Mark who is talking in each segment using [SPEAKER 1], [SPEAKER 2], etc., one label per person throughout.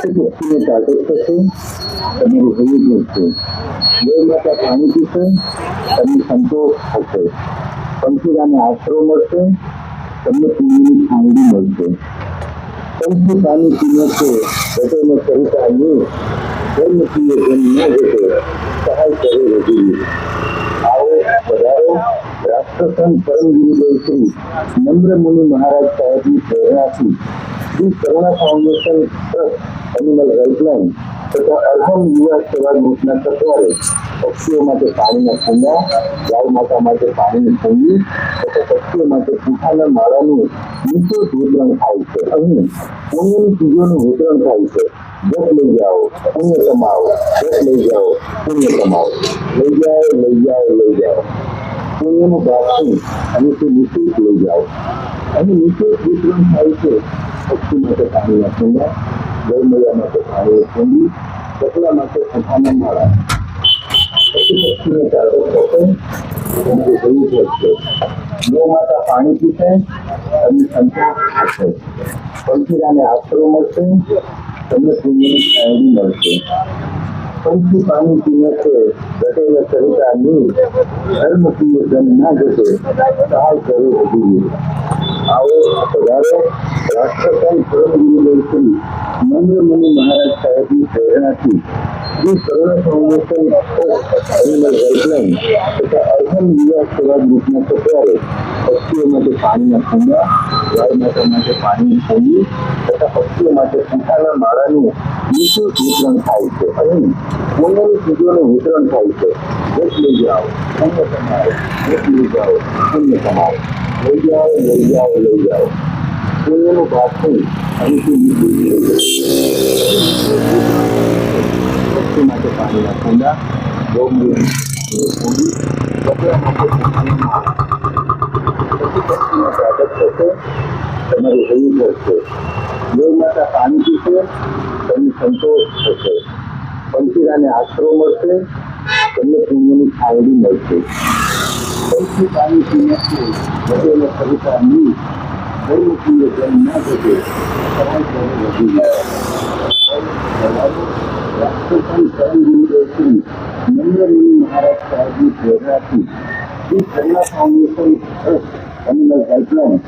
[SPEAKER 1] પશુપક્ષીને તાકાત થશે તમારું હૈયું પીને છે ઘટોને સરિતા નહીં ધર્મ પીએ ધન ન ઘટે સહાય કરે રઘુવીર આવો વધારો રાષ્ટ્રસંઘ પરમ ગુરુદેવ શ્રી નમ્ર મુનિ મહારાજ સાહેબની પ્રેરણાથી શ્રી ફાઉન્ડેશન એનિમલ હેલ્પલાઇન તથા અર્હમ યુવા સેવા ગ્રુપના તત્વારે પક્ષીઓ માટે પાણીના કુંડા ગાય માતા માટે પાણીની કુંડી, તથા પક્ષીઓ માટે પૂઠાના માળાનું નિઃશુલ્ક વિતરણ થાય છે. અહીં પુણ્યની ચીજોનું વિતરણ થાય છે. જપ લઈ જાઓ, પુણ્ય કમાવો જપ લઈ જાઓ, પુણ્ય કમાવો લઈ જાઓ લઈ જાઓ લઈ જાઓ. પુણ્યનું પ્રાપ્તિ અને તે નિઃશુલ્ક લઈ જાઓ. અને નિઃશુલ્ક વિતરણ થાય છે. પક્ષી માટે પાણીના કુંડા ગૌ માટે માતા પાણી પીશે અને સંતોષ થશે પંખીરાને મળશે, તમને પુણ્યની ખાયડી મળશે. પંખી પાણી પીને છે, ઘટેલા સરિતા ની ધર્મ પીએ જન ના જશે સહાય કરે વધુ આવો પધારો રાષ્ટ્રસંઘ પરમ ગુરુદેવ મુનિ મહારાજ સાહેબની પ્રેરણાથી Shri Karuna foundation animal helpline તથા તત્વારે પક્ષીઓ માટે પાણીના કુંડા માટે પાણીની કુંડી તથા પક્ષીઓ માટે પૂઠાના માળાનું નિઃશુલ્ક વિતરણ થાય છે અને પુણ્યની ચીજોનું વિતરણ થાય છે. જપ લઈ જાઓ. કમાઓ લઈ જાઓ લઈ જાઓ લઈ જાઓ પુણ્યનું પાછું અહીંથી નીકળી માટે પક્ષીનો સ્વાગત થશે તમારું હૈયું વધશે ગૌ માતા પાણી પીશે તમને સંતોષ થશે પંખીરાને આશરો મળશે તમને પુણ્યની ખાવડી મળશે પંખી પાણી પીને વધેલો સરિતા નહીં પીએ ધન ના ઘટે સહાય કરે વધી જાય રાષ્ટ્રસંઘ પરમ ગુરુદેવ શ્રી નરેન્દ્ર મુનિ મહારાજ સાહેબની પ્રેરણાથી Shri Karuna foundation trust animal ગાય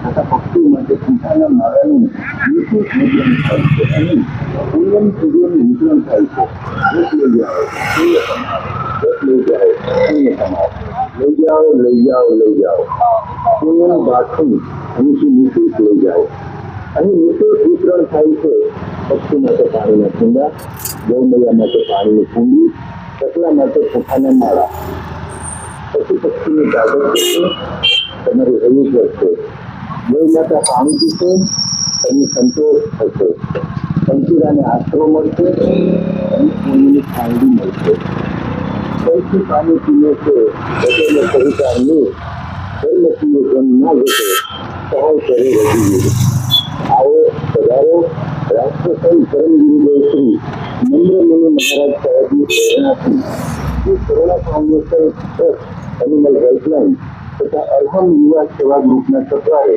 [SPEAKER 1] તથા પક્ષીઓ માટે પૂઠાના માળાનું નિઃશુલ્ક વિતરણ થાય છે અને જપ લઈ જાઓ લઈ જાઓ પુણ્ય કમાઓ લઈ લઈ જાઓ નિઃશુલ્ક વિતરણ થાય છે પક્ષી માટે પાણીના કુંડા ગૌ મૈયા માટે પાણીની કુંડી ચકલા માટે પૂઠાના માળા પશુ પક્ષીની થશે તમારું હૈયું વધશે માતા પાણી પીશે તમને સંતોષ થશે. સંતુરાને આશરો મળશે અને પુણ્યની ખાંડી મળશે. પંખી પાણી પીને છે એટલે નહીં ધર્મ પીએ ધન ના ઘટે સહાય કરે રઘુવીર આવો પધારો રાષ્ટ્રસંઘ પરમ ગુરુદેવ શ્રી નમ્ર મને મહારાજ સાહેબની પ્રેરણાથી Shri Karuna foundation animal helpline તથા અરહમ યુવા સેવા ગ્રુપના તત્વારે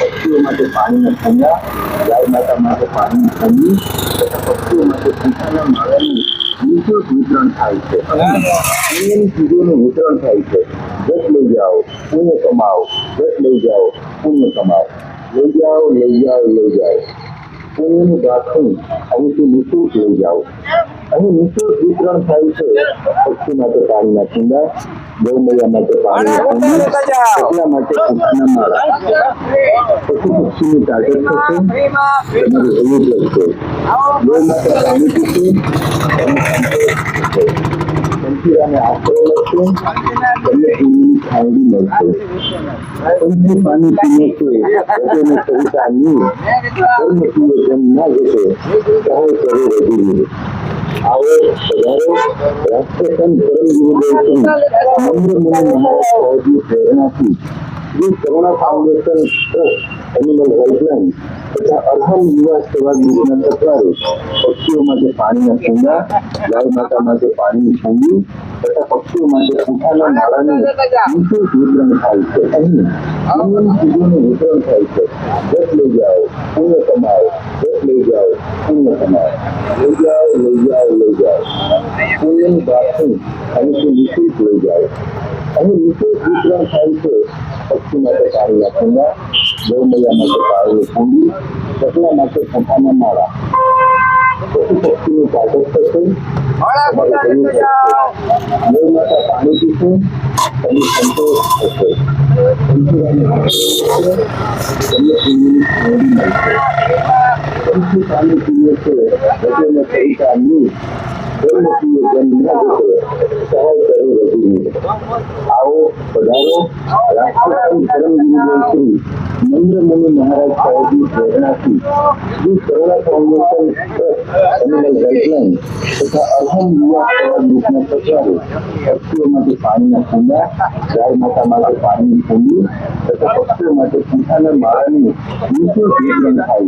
[SPEAKER 1] પક્ષીઓ માટે પાણીના ઠંડા ગાય માતા માટે પાણીની ઠંડી તથા પક્ષીઓ માટે પૂઠાના માળાનું નિઃશુલ્ક વિતરણ થાય છે. અન્યની ચીજોનું વિતરણ થાય છે. જપ લઈ જાઓ, પુણ્ય કમાઓ જપ લઈ જાઓ, પુણ્ય કમાઓ. લઈ જાઓ લઈ જાઓ લઈ જાઓ. પુણ્યનું બાથરૂમ અહીંથી નિઃશુલ્ક લઈ જાઓ. અહીં નિઃશુલ્ક વિતરણ થાય છે. પક્ષી માટે પાણીના કુંડા ગૌ મૈયા માટે પાણીની કુંડી કચરા માટે પક્ષીના માળા પશુ પક્ષીની તાકાત થશે તમારું હૈયું વધશે ગૌ માતા પાણી પીશે તમને સંતોષ થશે પંખીરાને આશરો મળશે તમને પુણ્યની ખાવડી મળશે પંખી પાણી પીને છે વધેને સરિતા નહીં ધર્મ પીએ ધન ના ઘટે સહાય કરે રઘુવીર આવો પધારો ફાઉન્ડેશન એનિમલ હેલ્પલાઇન તથા અરહમ યુવા સેવા ગ્રુપના તત્વારે પક્ષીઓ માટે પાણીના કુંડા ગાય માતા માટે પાણીની કુંડી તથા પક્ષીઓ માટે પૂઠાના નાળાનું નિઃશુલ્ક વિતરણ થાય છે. અહીં અન્ય ચીજોનું વિતરણ થાય છે. દસ લઈ જાઓ પૂર્ણ કમાઓ દસ લઈ જાઓ પૂર્ણ કમાઓ. લઈ જાઓ લઈ જાઓ લઈ જાઓ. પુણ્યની પ્રાપ્તિ અને તે વિશેષ લઈ જાઓ. અહીં વિશેષ વિતરણ થાય છે પક્ષી માટે પાણીના કુંડા ગૌમૈયા માટે પાણીની કુંડી ચકલા માટે પોતાના માળા પશુ પક્ષીનું સ્વાગત થશે પધારો. રાષ્ટ્રપતિ ધર્મગુરુ શ્રી નરેન્દ્ર મહારાજ સાહેબની પ્રેરણાથી Shri Karuna foundation animal helpline તથા અર્હમ યુવા સેવા ગ્રુપના સચવારે પક્ષીઓ માટે પાણીના કુંડા ગાય માતા માટે પાણીની થાય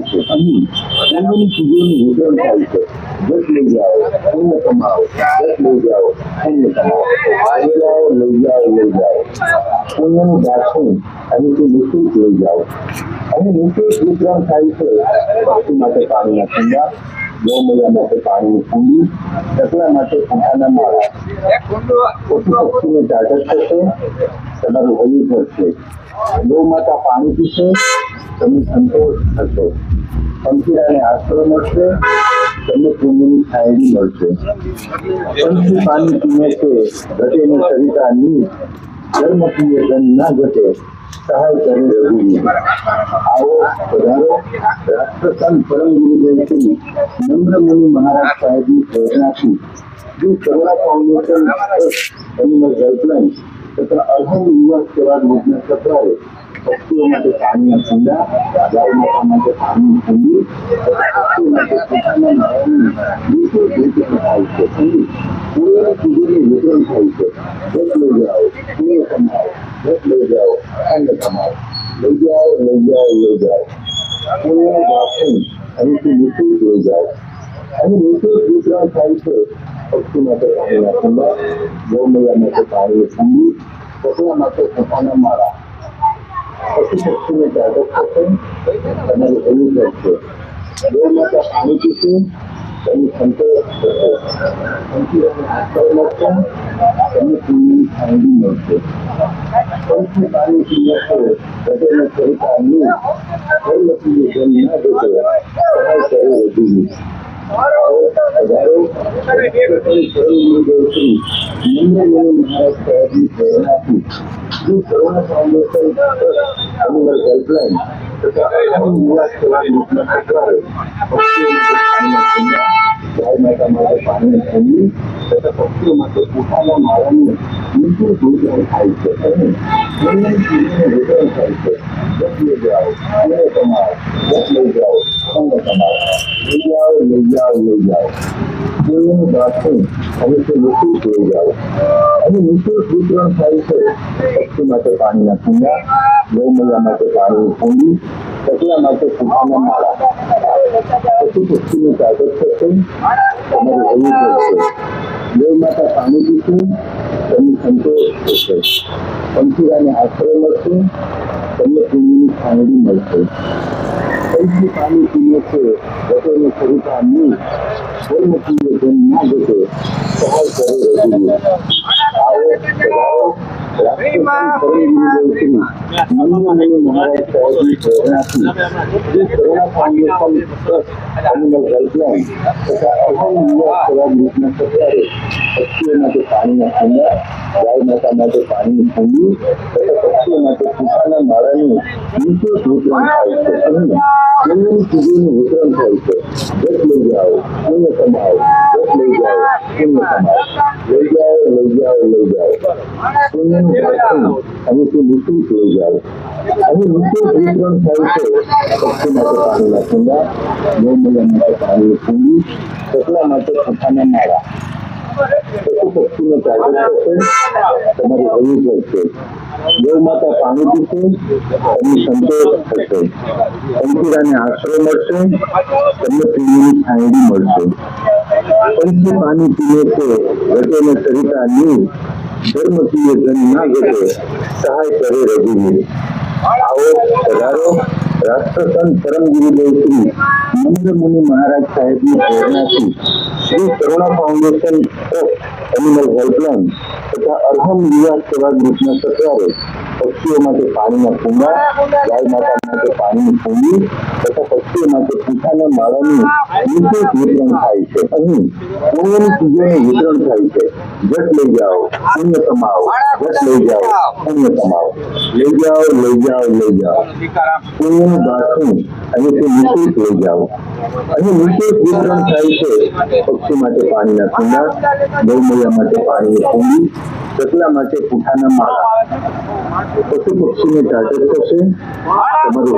[SPEAKER 1] છે. દસ લઈ જાઓ પુણ્ય કમાઓ દસ લઈ જાઓ પુણ્ય કમાઓ લઈ જાઓ લઈ જાઓ લઈ જાઓ પુણ્યનું દાખવું અને તે નિઃશુલ્ક લઈ જાઓ અને નિઃશુલ્ક વિતરણ થાય છે પક્ષી માટે પાણીના કુંડા ગૌમૈયા માટે પાણીની કુંડી ચકલા માટે પૂંઠાના માળા પશુ પક્ષીને જાગૃત થશે તમારું હૈયું ભરશે ગૌ માતા પાણી પીશે તમને સંતોષ થશે પંખીરાને આશરો મળશે તમને પુણ્યની છાયડી મળશે. પંખી પાણી પીને છે, ઘટે ને સરિતા ની ધર્મ પીએ ધન ના ઘટે, સહાય કરી રઘુવીર આવો પધારો રાષ્ટ્રસંત પરમ ગુરુદેવથી નમ્ર મુનિ મહારાજ સાહેબની પ્રેરણાથી. જે કરુણા ફાઉન્ડેશન એમનો હેલ્પલાઇન તથા અર્હમ યુવા સેવા ગ્રુપના સત્રાએ પક્ષીઓ માટે પાણીના કુંડા ગાય માતા માટે પાણીની કુંડી તથા પક્ષીઓ માટે પોતાના નાળાની નિઃશુલ્ક વિતરણ થાય છે અહીં પૂર્ણ ચીજોનું વિતરણ થાય છે દસ લઈ જાઓ પુણ્ય કમાઓ દસ લઈ જાઓ ખંડ કમાઓ લઈ જાઓ લઈ જાઓ લઈ જાઓ પુણ્યનું દાખવું અને તે નિઃશુલ્ક લઈ જાઓ અહીં નિઃશુલ્ક વિતરણ થાય છે પક્ષી માટે પાણીના કુંડા ગૌમૈયા માટે પાણીની કુંડી પકડા માટે પોતાના માળા પશુ પક્ષીને જાગૃત થશે તમારું હૈયું ભરશે ગૌ માતા પાણી પીશે તમને સંતોષ થશે પંખીઓને આશ્રય મળશે તમને પુણ્યની છાંયડી મળશે પંખી પાણી પીને છે સહાય કરે રઘુવીર પક્ષીઓ માટે પોતાના માળાનું નિઃશુલ્ક વિતરણ થાય છે અહીં વિતરણ થાય છે લઈ જાઓ કમાઓ દસ લઈ જાઓ ખંડ કમાઓ લઈ જાઓ લઈ જાઓ લઈ જાઓ પુણ્યનું દાખવું અને તે નિઃશુલ્ક થઈ જાઓ અહીં નિઃશુલ્ક વિતરણ થાય છે. પક્ષી માટે પાણીના કુંડા ગૌમૈયા માટે પાણી કુંડી ચકલા માટે પૂઠાના માળા. પછી પક્ષીનું કાગળ થશે. તમારું હૈયું ભરશે ગૌ માતા પાણી પીશે તમને સંતોષ થશે. પંખીરાને આશ્રય મળશે. તમને પુણ્યની ખાંડી મળશે. પંખી પાણી પીએ છે ગતોને સરિતા ની ધર્મ પીએ તેમ ના જશે. સહાય કરે રઘુવીર આવો રાષ્ટ્રપતિ પરમ ગુરુદેવ શ્રી નંદનમુનિ મહારાજ સાહેબની પ્રેરણાથી Shri Karuna foundation trust animal helpline તથા અહમ યુવા સેવા ગ્રુપના સત્યારે પક્ષીઓ માટે પાણીના કુંડા ગાય માતા માટે પાણીની કુંડી તથા પક્ષીઓ માટે પૂઠાના માળાનું નિઃશુલ્ક વિતરણ થાય છે અહીં પુણ્યની ચીજોનું વિતરણ થાય છે દસ લઈ જાઓ પુણ્ય કમાઓ દસ લઈ જાઓ પુણ્ય કમાઓ લઈ જાઓ લઈ જાઓ લઈ જાઓ અને તે મૃત્યુ થઈ જાય અને મૃત્યુ વિતરણ થાય છે પક્ષી માટે પાણીના કુંડા ગૌમૈયા માટે પાણીની કુંડી એટલા માટે પૂઠાના માળા પાણી પીશે તમને સંતોષ થશે પંખીરાને આશરો મળશે તમને પીણીની છાંયડી મળશે પંખી પાણી પીને છે ઘટે સરિતા ની ધર્મ પીએ જન સહાય કરે રઘુવીર. આવો પધારો રાષ્ટ્રસંત પરમગુરુદેવ શ્રી નંદ મુનિ મહારાજ સાહેબની પ્રેરણાથી Shri Karuna foundation of animal helpline તથા અર્હમ યુવા સેવા ગ્રુપના સત્વારે પક્ષીઓ માટે પાણીના કુંડા, ગાય માતા માટે પાણીની કુંડી તથા માટે પૂઠાના માળાનું નિઃશુલ્ક વિતરણ થાય અહીં પુણ્યની ચીજોનું થાય છે. જટ માટે પાણીના કુંડા ગૌમૈયા માટે પાણીની કુંડી, ચકલા માટે પૂઠાના માળા. પશુ પક્ષીને ટાટક થશે તમારું